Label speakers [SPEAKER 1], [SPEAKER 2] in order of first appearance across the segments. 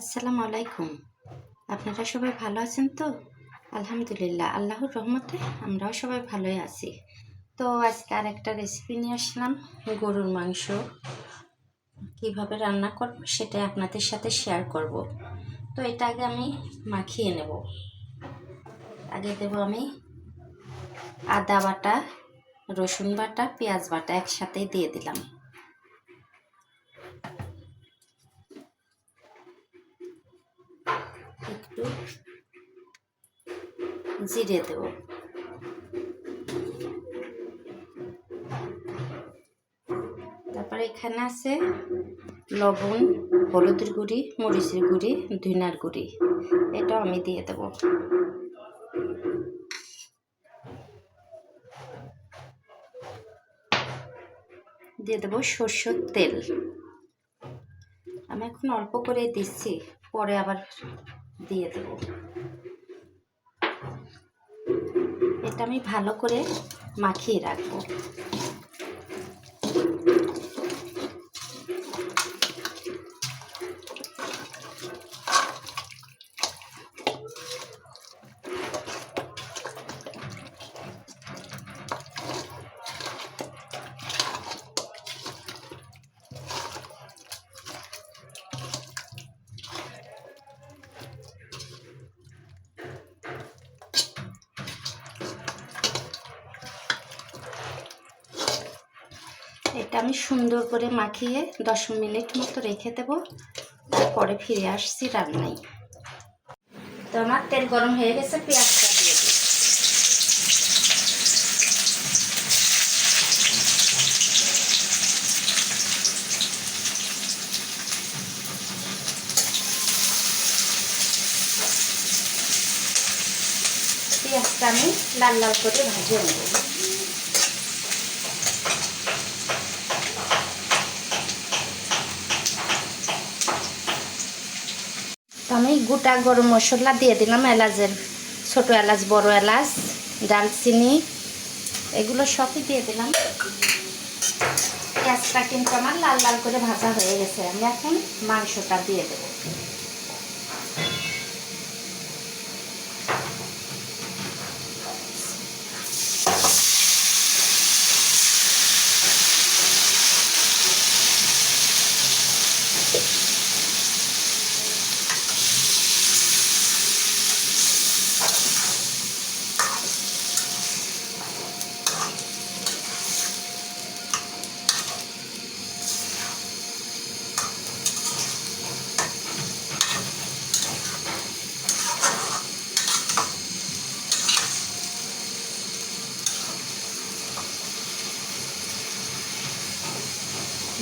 [SPEAKER 1] আসসালামু আলাইকুম। আপনারা সবাই ভালো আছেন তো? আলহামদুলিল্লাহ, আল্লাহর রহমতে আমরাও সবাই ভালোই আছি। তো আজকে আর একটা রেসিপি নিয়ে আসলাম, গরুর মাংস। কীভাবে রান্না করব সেটা আপনাদের সাথে শেয়ার করব। তো এটা আগে আমি মাখিয়ে নেব। আগে দেব আমি আদা বাটা, রসুন বাটা, পেঁয়াজ বাটা একসাথেই দিয়ে দিলাম। একটু জিরে দেব। তারপরে এখানে আছে লবণ, হলুদের গুঁড়ি, মরিচের গুঁড়ি ধুনার গুঁড়ি। এটাও আমি দিয়ে দেব। দিয়ে দেবো সর্ষের তেল। আমি এখন অল্প করে দিচ্ছি, পরে আবার দিয়ে দেব। এটা আমি ভালো করে মাখিয়ে রাখব। এটা আমি সুন্দর করে মাখিয়ে দশ মিনিট মতো রেখে দেবো। তারপরে ফিরে আসছি রান্নায়। তো আমার তেল গরম হয়ে গেছে, পেঁয়াজটা পেঁয়াজটা আমি লাল লাল করে ভাজিয়ে নেব। তো আমি গোটা গরম মশলা দিয়ে দিলাম এলাচের ছোটো এলাচ, বড় এলাচ, ডালচিনি, এগুলো সবই দিয়ে দিলাম। পেঁয়াজটা কিন্তু আমার লাল লাল করে ভাজা হয়ে গেছে। আমি এখন মাংসটা দিয়ে দেবো।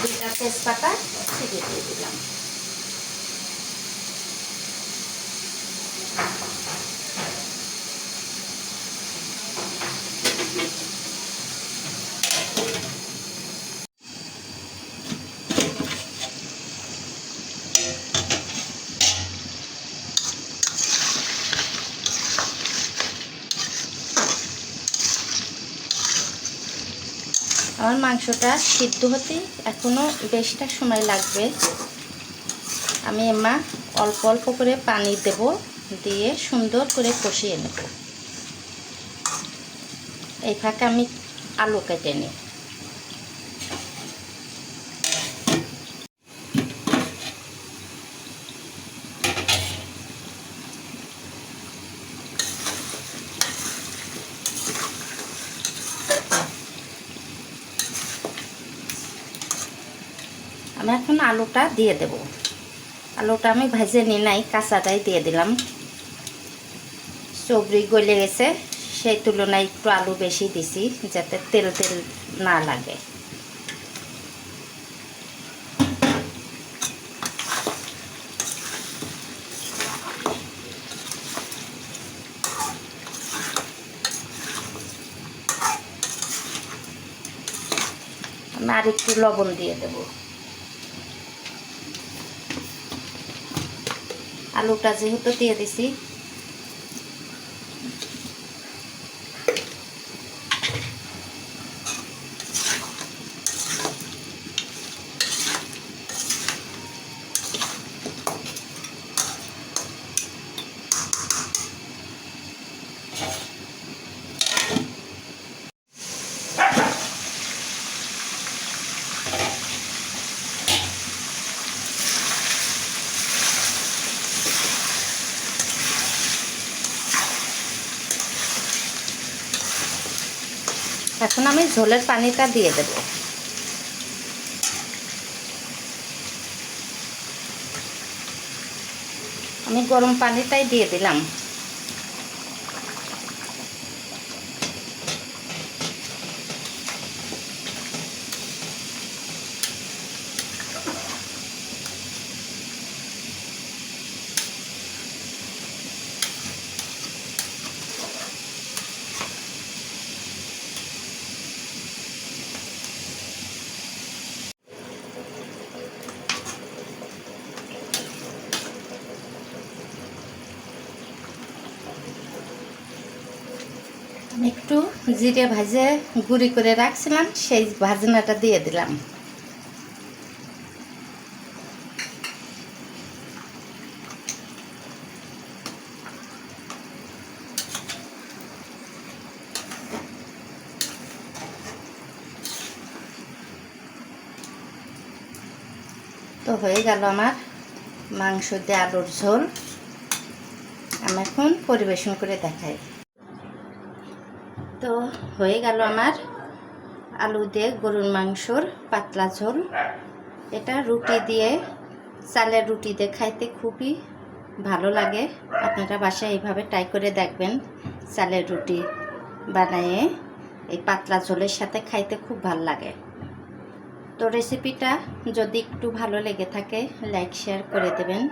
[SPEAKER 1] দুটা তেজপাতা ছিটে দিয়ে দিলাম। আমার মাংসটা সিদ্ধ হতে এখনও বেশটা সময় লাগবে। আমি এমা অল্প অল্প করে পানি দেব, দিয়ে সুন্দর করে কষিয়ে নেব। এই ফাঁকে আমি আলু কেটে নিই। আমি এখন আলুটা দিয়ে দেব। আলুটা আমি ভেজে নিই নাই, কাঁচাটাই দিয়ে দিলাম। সবরি গলে গেছে, সেই তুলনায় একটু আলু বেশি দিছি, যাতে তেল তেল না লাগে। আর একটু লবণ দিয়ে দেবো। আলুটা যেহেতু দিয়ে দিছি। এখন আমি ঝোলের পানিটা দিয়ে দেব। আমি গরম পানিটাই দিয়ে দিলাম। একটু জিরে ভাজে গুঁড়ি করে রাখছিলাম, সেই ভাজনাটা দিয়ে দিলাম। তো হয়ে গেল আমার মাংস দিয়ে আলুর ঝোল। আমি এখন পরিবেশন করে দেখাই। তো হয়ে গেল আমার আলু দিয়ে গরুর মাংসর পাতলা ঝোল। এটা রুটি দিয়ে, চালের রুটি দিয়ে খাইতে খুবই ভালো লাগে। আপনারা বাসায় এইভাবে ট্রাই করে দেখবেন চালের রুটি বানিয়ে এই পাতলা ঝোলের সাথে খাইতে খুব ভালো লাগে। তো রেসিপিটা যদি একটু ভালো লেগে থাকে, লাইক, শেয়ার করে দেবেন।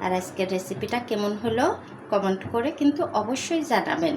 [SPEAKER 1] আর আজকের রেসিপিটা কেমন হলো কমেন্ট করে কিন্তু অবশ্যই জানাবেন।